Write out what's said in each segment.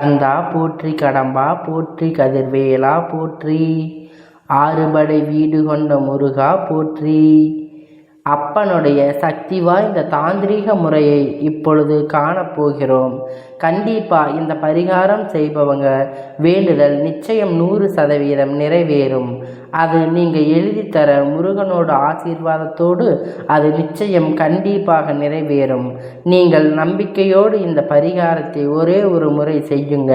கந்தா போற்றி கடம்பா போற்றி கதிர்வேலா போற்றி ஆறுபடை வீடு கொண்ட முருகா போற்றி. அப்பனுடைய சக்தி வாய்ந்த தாந்திரீக முறையை இப்பொழுது காணப்போகிறோம். கண்டிப்பாக இந்த பரிகாரம் செய்பவங்க வேண்டுதல் நிச்சயம் நூறு சதவீதம் நிறைவேறும். அது நீங்கள் எழுதித்தர தர முருகனோட ஆசீர்வாதத்தோடு அது நிச்சயம் கண்டிப்பாக நிறைவேறும். நீங்கள் நம்பிக்கையோடு இந்த பரிகாரத்தை ஒரே ஒரு முறை செய்யுங்க.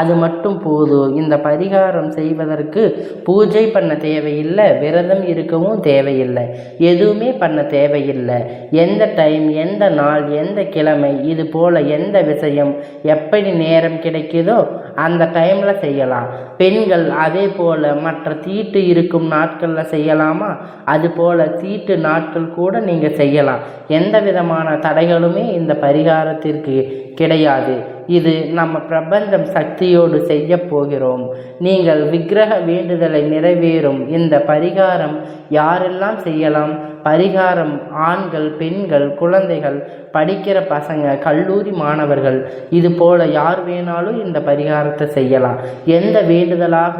அது மட்டும் போதும் இந்த பரிகாரம் செய்வதற்கு பூஜை பண்ண தேவையில்லை விரதம் இருக்கவும் தேவையில்லை எதுவுமே பண்ண தேவையில்லை. எந்த டைம் எந்த நாள் எந்த கிழமை இது போல் எந்த விஷயம் எப்படி நேரம் கிடைக்குதோ அந்த டைமில் செய்யலாம். பெண்கள் அதே போல் மற்ற தீட்டு இருக்கும் நாட்களில் செய்யலாமா? அது போல் தீட்டு நாட்கள் கூட நீங்கள் செய்யலாம். எந்த விதமான தடைகளுமே இந்த பரிகாரத்திற்கு கிடையாது. இது நம்ம பிரபஞ்சம் சக்தியோடு செய்ய போகிறோம். நீங்கள் விக்கிரக வேண்டுதலை நிறைவேறும். இந்த பரிகாரம் யாரெல்லாம் செய்யலாம்? பரிகாரம் ஆண்கள் பெண்கள் குழந்தைகள் படிக்கிற பசங்க கல்லூரி மாணவர்கள். இது போல யார் வேணாலும் இந்த பரிகாரத்தை செய்யலாம். எந்த வேண்டுதலாக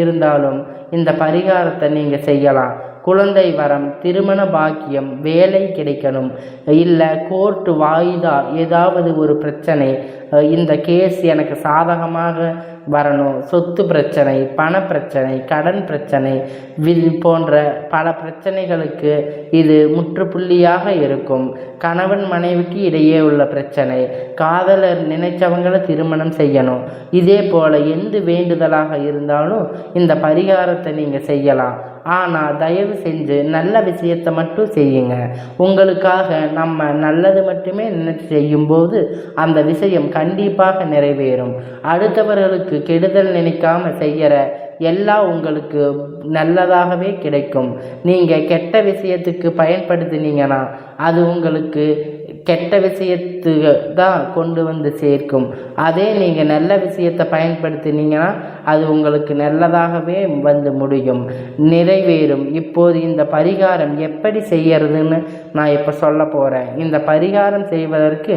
இருந்தாலும் இந்த பரிகாரத்தை நீங்கள் செய்யலாம். குழந்தை வரம் திருமண பாக்கியம் வேலை கிடைக்கணும். இல்லை கோர்ட்டு வாய்தா ஏதாவது ஒரு பிரச்சனை. இந்த கேஸ் எனக்கு சாதகமாக வரணும். சொத்து பிரச்சனை பண பிரச்சனை கடன் பிரச்சனை வி போன்ற பல பிரச்சனைகளுக்கு இது முற்றுப்புள்ளியாக இருக்கும். கணவன் மனைவிக்கு இடையே உள்ள பிரச்சனை. காதலர் நினைச்சவங்களை திருமணம் செய்யணும். இதே போல் எந்த வேண்டுதலாக இருந்தாலும் இந்த பரிகாரத்தை நீங்கள் செய்யலாம். ஆனால் தயவு செஞ்சு நல்ல விஷயத்தை மட்டும் செய்யுங்க. உங்களுக்காக நம்ம நல்லது மட்டுமே நினைச்சு செய்யும்போது அந்த விஷயம் கண்டிப்பாக நிறைவேறும். அடுத்தவர்களுக்கு கெடுதல் நினைக்காம செய்கிற எல்லாம் உங்களுக்கு நல்லதாகவே கிடைக்கும். நீங்கள் கெட்ட விஷயத்துக்கு பயன்படுத்தினீங்கன்னா அது உங்களுக்கு கெட்ட விஷயத்துக்கு தான் கொண்டு வந்து சேர்க்கும். அதே நீங்கள் நல்ல விஷயத்தை பயன்படுத்தினீங்கன்னா அது உங்களுக்கு நல்லதாகவே வந்து முடியும். நிறைவேறும். இப்போது இந்த பரிகாரம் எப்படி செய்யறதுன்னு நான் இப்போ சொல்ல போகிறேன் இந்த பரிகாரம் செய்வதற்கு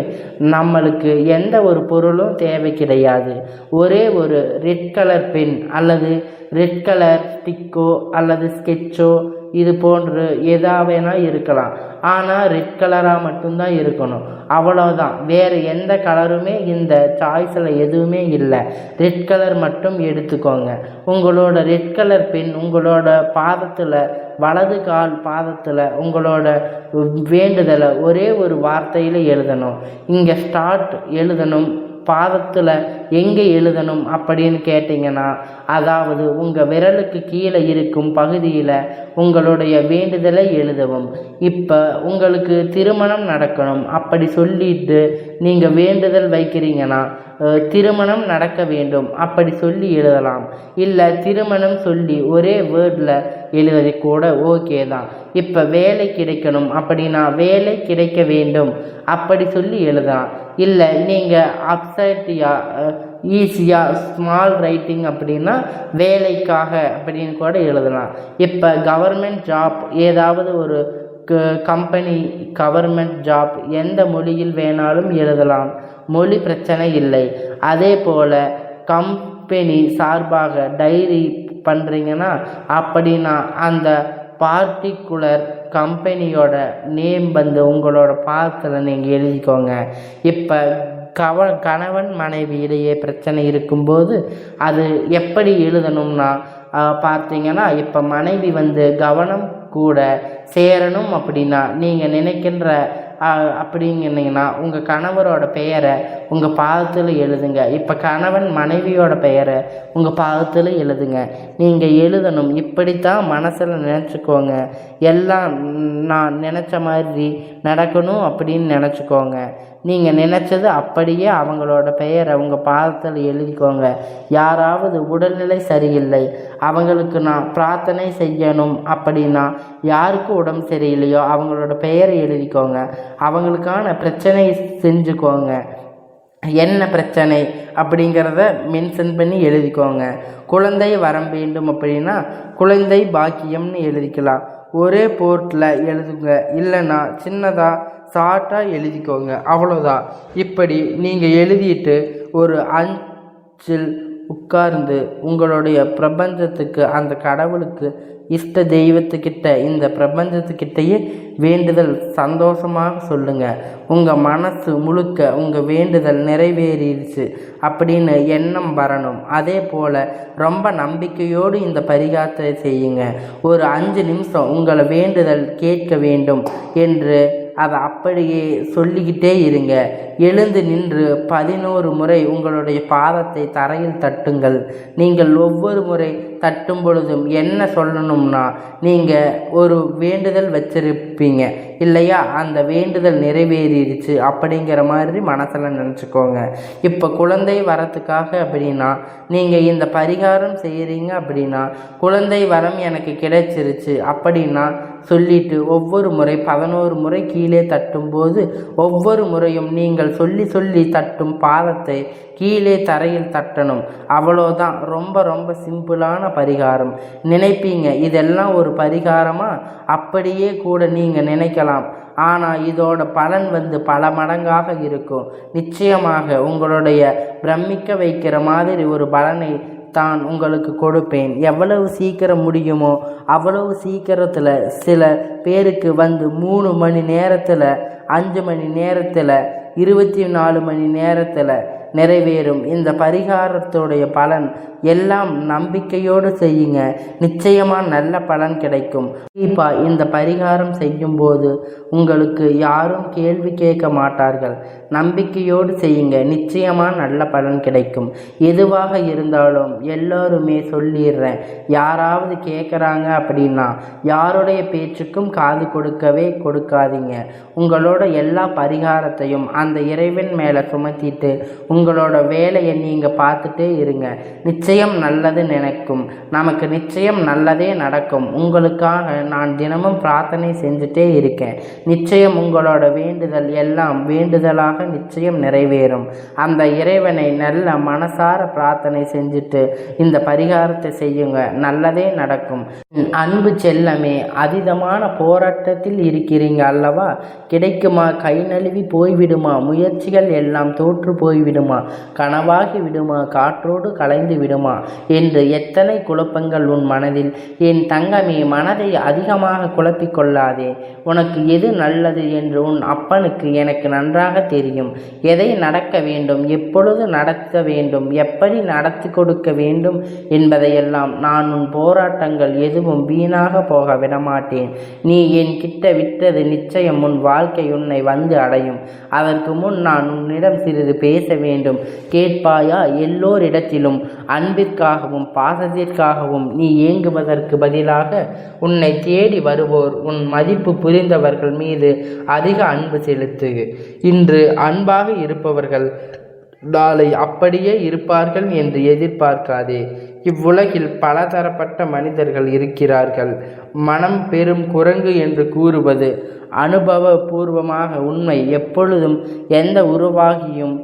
நம்மளுக்கு எந்த ஒரு பொருளும் தேவை கிடையாது. ஒரே ஒரு ரெட் கலர் பென் அல்லது ரெட் கலர் ஸ்டிக்கோ அல்லது ஸ்கெட்சோ இது போன்று எதா வேணால் இருக்கலாம். ஆனால் ரெட் கலராக மட்டும்தான் இருக்கணும். அவ்வளோதான் வேறு எந்த கலருமே இந்த சாய்ஸில் எதுவுமே இல்லை. ரெட் கலர் மட்டும் எடுத்துக்கோங்க. உங்களோட ரெட் கலர் பென் உங்களோட பாதத்தில் வலது கால் பாதத்தில் உங்களோட வேண்டுதலை ஒரே ஒரு வார்த்தையில் எழுதணும். இங்கே ஸ்டார்ட் எழுதணும். பாதத்தில் எங்கே எழுதணும் அப்படின்னு கேட்டிங்கன்னா அதாவது உங்கள் விரலுக்கு கீழே இருக்கும் பகுதியில் உங்களுடைய வேண்டுதலை எழுதவும். இப்போ உங்களுக்கு திருமணம் நடக்கணும். அப்படி சொல்லிட்டு நீங்கள் வேண்டுதல் வைக்கிறீங்கன்னா திருமணம் நடக்க வேண்டும். அப்படி சொல்லி எழுதலாம். இல்லை திருமணம் சொல்லி ஒரே வேர்டில் எழுதுறது கூட ஓகே தான். இப்போ வேலை கிடைக்கணும் அப்படின்னா வேலை கிடைக்க வேண்டும். அப்படி சொல்லி எழுதலாம். இல்லை நீங்கள் அப்சைட்டியாக ஈஸியாக ஸ்மால் ரைட்டிங் அப்படின்னா வேலைக்காக அப்படின்னு கூட எழுதலாம். இப்போ கவர்மெண்ட் ஜாப் ஏதாவது ஒரு கம்பெனி கவர்மெண்ட் ஜாப் எந்த மொழியில் வேணாலும் எழுதலாம். மொழி பிரச்சனை இல்லை. அதே போல் கம்பெனி சார்பாக டைரி பண்ணுறீங்கன்னா அப்படின்னா அந்த பார்ட்டிகுலர் கம்பெனியோட நேம் வந்து உங்களோட பாதத்தில் நீங்கள் எழுதிக்கோங்க. இப்போ கவ கணவன் மனைவி இடையே பிரச்சனை இருக்கும்போது அது எப்படி எழுதணும்னா பார்த்தீங்கன்னா இப்போ மனைவி வந்து கவனம் கூட சேரணும் அப்படின்னா நீங்கள் நினைக்கின்ற அப்படிங்கன்னா உங்கள் கணவரோட பெயரை உங்கள் பாதத்தில் எழுதுங்க. இப்போ கணவன் மனைவியோட பெயரை உங்கள் பாதத்தில் எழுதுங்க. நீங்கள் எழுதணும். இப்படித்தான் மனசில் நினச்சிக்கோங்க. எல்லாம் நான் நினச்ச மாதிரி நடக்கணும் அப்படின்னு நினச்சிக்கோங்க. நீங்கள் நினச்சது அப்படியே அவங்களோட பெயரை உங்கள் பாதத்தில் எழுதிக்கோங்க. யாராவது உடல்நிலை சரியில்லை அவங்களுக்கு நான் பிரார்த்தனை செய்யணும் அப்படின்னா யாருக்கு உடம்பு சரியில்லையோ அவங்களோட பெயரை எழுதிக்கோங்க. அவங்களுக்கான பிரச்சனை செஞ்சுக்கோங்க. என்ன பிரச்சனை அப்படிங்கிறத மென்ஷன் பண்ணி எழுதிக்கோங்க. குழந்தை வரம் வேண்டும் அப்படின்னா குழந்தை பாக்கியம்னு எழுதிக்கலாம். ஒரே போர்ட்டில் எழுதுங்க. இல்லைன்னா சின்னதாக ஷார்ட்டாக எழுதிக்கோங்க. அவ்வளோதான் இப்படி நீங்கள் எழுதிட்டு ஒரு அஞ்சில் உட்கார்ந்து உங்களுடைய பிரபஞ்சத்துக்கு அந்த கடவுளுக்கு இஷ்ட தெய்வத்துக்கிட்ட இந்த பிரபஞ்சத்துக்கிட்டேயே வேண்டுதல் சந்தோஷமாக சொல்லுங்க. உங்கள் மனசு முழுக்க உங்கள் வேண்டுதல் நிறைவேறிடுச்சு அப்படின்னு எண்ணம் வரணும். அதே போல் ரொம்ப நம்பிக்கையோடு இந்த பரிகாரத்தை செய்யுங்க. ஒரு அஞ்சு நிமிஷம் உங்களை வேண்டுதல் கேட்க வேண்டும் என்று அதை அப்படியே சொல்லிக்கிட்டே இருங்க. எழுந்து நின்று பதினோரு முறை உங்களுடைய பாதத்தை தரையில் தட்டுங்கள். நீங்கள் ஒவ்வொரு முறை தட்டும் பொழுதும் என்ன சொல்லணும்னா நீங்கள் ஒரு வேண்டுதல் வச்சிருப்பீங்க. இல்லையா? அந்த வேண்டுதல் நிறைவேறிடுச்சு அப்படிங்கிற மாதிரி மனசில் நினச்சிக்கோங்க. இப்போ குழந்தை வரத்துக்காக அப்படின்னா நீங்கள் இந்த பரிகாரம் செய்கிறீங்க அப்படின்னா குழந்தை வரம் எனக்கு கிடைச்சிருச்சு அப்படின்னா சொல்லிட்டு ஒவ்வொரு முறை பதினோரு முறை கீழே தட்டும்போது ஒவ்வொரு முறையும் நீங்கள் சொல்லி சொல்லி தட்டும் பாதத்தை கீழே தரையில் தட்டணும். அவ்வளோதான் ரொம்ப ரொம்ப சிம்பிளான பரிகாரம். நினைப்பீங்க இதெல்லாம் ஒரு பரிகாரமா? அப்படியே கூட நீங்கள் நினைக்கலாம். ஆனால் இதோட பலன் வந்து பல மடங்காக இருக்கும். நிச்சயமாக உங்களுடைய பிரமிக்க வைக்கிற மாதிரி ஒரு பலனை தான் உங்களுக்கு கொடுப்பேன். எவ்வளவு சீக்கிரம் முடியுமோ அவ்வளவு சீக்கிரத்தில் சில பேருக்கு வந்து மூணு மணி நேரத்தில் அஞ்சு மணி நேரத்தில் இருபத்தி நாலு மணி நேரத்தில் நிறைவேறும். இந்த பரிகாரத்துடைய பலன் எல்லாம் நம்பிக்கையோடு செய்யுங்க. நிச்சயமாக நல்ல பலன் கிடைக்கும். கண்டிப்பாக இந்த பரிகாரம் செய்யும்போது உங்களுக்கு யாரும் கேள்வி கேட்க மாட்டார்கள். நம்பிக்கையோடு செய்யுங்க. நிச்சயமாக நல்ல பலன் கிடைக்கும். எதுவாக இருந்தாலும் எல்லோருமே சொல்லிடுறேன். யாராவது கேட்குறாங்க அப்படின்னா யாருடைய பேச்சுக்கும் காது கொடுக்கவே கொடுக்காதீங்க. உங்களோட எல்லா பரிகாரத்தையும் அந்த இறைவன் மேலே சுமத்திட்டு உங்களோட வேலையை நீங்கள் பார்த்துட்டே இருங்க. நிச்சயம் நல்லது நினைக்கும். நமக்கு நிச்சயம் நல்லதே நடக்கும். உங்களுக்காக நான் தினமும் பிரார்த்தனை செஞ்சுட்டே இருக்கேன். நிச்சயம் உங்களோட வேண்டுதல் எல்லாம் வேண்டுதலாக நிச்சயம் நிறைவேறும். அந்த இறைவனை நல்ல மனசார பிரார்த்தனை செஞ்சுட்டு இந்த பரிகாரத்தை செய்யுங்க. நல்லதே நடக்கும். அன்பு செல்லமே அதீதமான போராட்டத்தில் இருக்கிறீங்க அல்லவா? கிடைக்குமா? கை நழுவி போய்விடுமா? முயற்சிகள் எல்லாம் தோற்று போய்விடுமா? கனவாகி விடுமா? காற்றோடு கலைந்து விடுமா? என்று எத்தனை குழப்பங்கள் உன் மனதில்? என் தங்கமே மனதை அதிகமாக குழப்பிக் கொள்ளாதே உனக்கு எது நல்லது என்று உன் அப்பனுக்கு எனக்கு நன்றாக தெரியும். எதை நடக்க வேண்டும்? எப்பொழுது நடத்த வேண்டும்? எப்படி நடத்தி கொடுக்க வேண்டும் என்பதையெல்லாம் நான் உன் போராட்டங்கள் எதுவும் வீணாக போக விடமாட்டேன். நீ என் கிட்ட விட்டது நிச்சயம் உன் வாழ்க்கை உன்னை வந்து அடையும். அதற்கு முன் நான் உன்னிடம் சிறிது பேச வேண்டும் வேண்டும். கேட்பாயா? எல்லோரிடத்திலும் அன்பிற்காகவும் பாசத்திற்காகவும் நீ ஏங்குவதற்கு பதிலாக உன்னை தேடி வருவோர் உன் மதிப்பு புரிந்தவர்கள் மீது அதிக அன்பு செலுத்து. இன்று அன்பாக இருப்பவர்கள் நாளை அப்படியே இருப்பார்கள் என்று எதிர்பார்க்காதே. இவ்வுலகில் பலதரப்பட்ட மனிதர்கள் இருக்கிறார்கள். மனம் பெரும் குரங்கு என்று கூறுவது அனுபவபூர்வமாக உண்மை. எப்பொழுதும் எந்த உருவாகியும்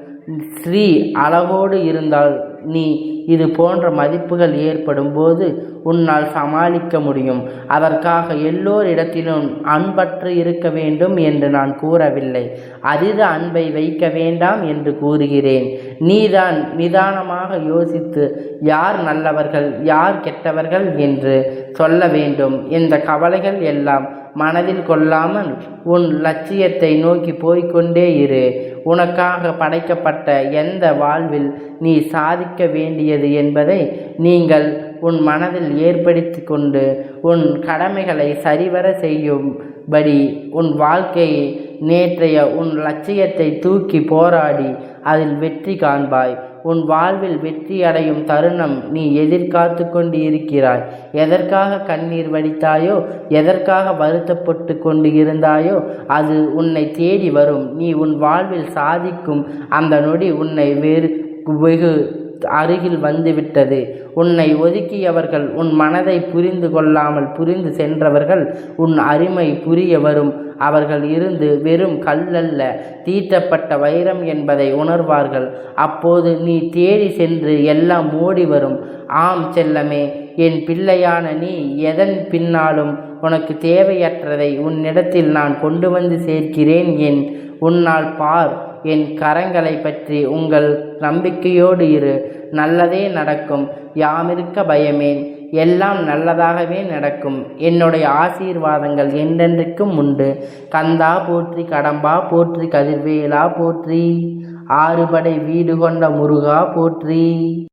ஸ்ரீ அளவோடு இருந்தால் நீ இது போன்ற மதிப்புகள் ஏற்படும் போது உன்னால் சமாளிக்க முடியும். அதற்காக எல்லோரிடத்திலும் அன்பற்று இருக்க வேண்டும் என்று நான் கூறவில்லை. அதித அன்பை வைக்க வேண்டாம் என்று கூறுகிறேன். நீதான் நிதானமாக யோசித்து யார் நல்லவர்கள் யார் கெட்டவர்கள் என்று சொல்ல வேண்டும். இந்த கவலைகள் எல்லாம் மனதில் கொள்ளாமல் உன் லட்சியத்தை நோக்கி போய்க்கொண்டே இரு. உனக்காக படைக்கப்பட்ட எந்த வாழ்வில் நீ சாதிக்க வேண்டியது என்பதை நீங்கள் உன் மனதில் ஏற்படுத்தி கொண்டு உன் கடமைகளை சரிவர செய்யும்படி உன் வாழ்க்கையை நேற்றைய உன் லட்சியத்தை தூக்கி போராடி அதில் வெற்றி காண்பாய். உன் வாழ்வில் வெற்றி அடையும் தருணம் நீ எதிர்காத்து கொண்டு இருக்கிறாய் எதற்காக கண்ணீர் வடித்தாயோ எதற்காக வருத்தப்பட்டு கொண்டு இருந்தாயோ அது உன்னை தேடி வரும். நீ உன் வாழ்வில் சாதிக்கும் அந்த நொடி உன்னை வேறு வெகு அருகில் வந்துவிட்டது. உன்னை ஒதுக்கியவர்கள் உன் மனதை புரிந்து கொள்ளாமல் புரிந்து சென்றவர்கள் உன் அருமை புரிய வரும். அவர்கள் இருந்து வெறும் கல்லல்ல தீட்டப்பட்ட வைரம் என்பதை உணர்வார்கள். அப்போது நீ தேடி சென்று எல்லாம் ஓடி வரும். ஆம் செல்லமே என் பிள்ளையான நீ எதன் பின்னாலும் உனக்கு தேவையற்றதை உன்னிடத்தில் நான் கொண்டு வந்து சேர்க்கிறேன் என். உன்னால் பார் என் கரங்களை பற்றி உங்கள் நம்பிக்கையோடு இரு. நல்லதே நடக்கும். யாமிருக்க பயமேன். எல்லாம் நல்லதாகவே நடக்கும். என்னுடைய ஆசீர்வாதங்கள் என்றென்றைக்கும் உண்டு. கந்தா போற்றி கடம்பா போற்றி கதிர்வேலா போற்றி. ஆறுபடை வீடு கொண்ட முருகா போற்றி.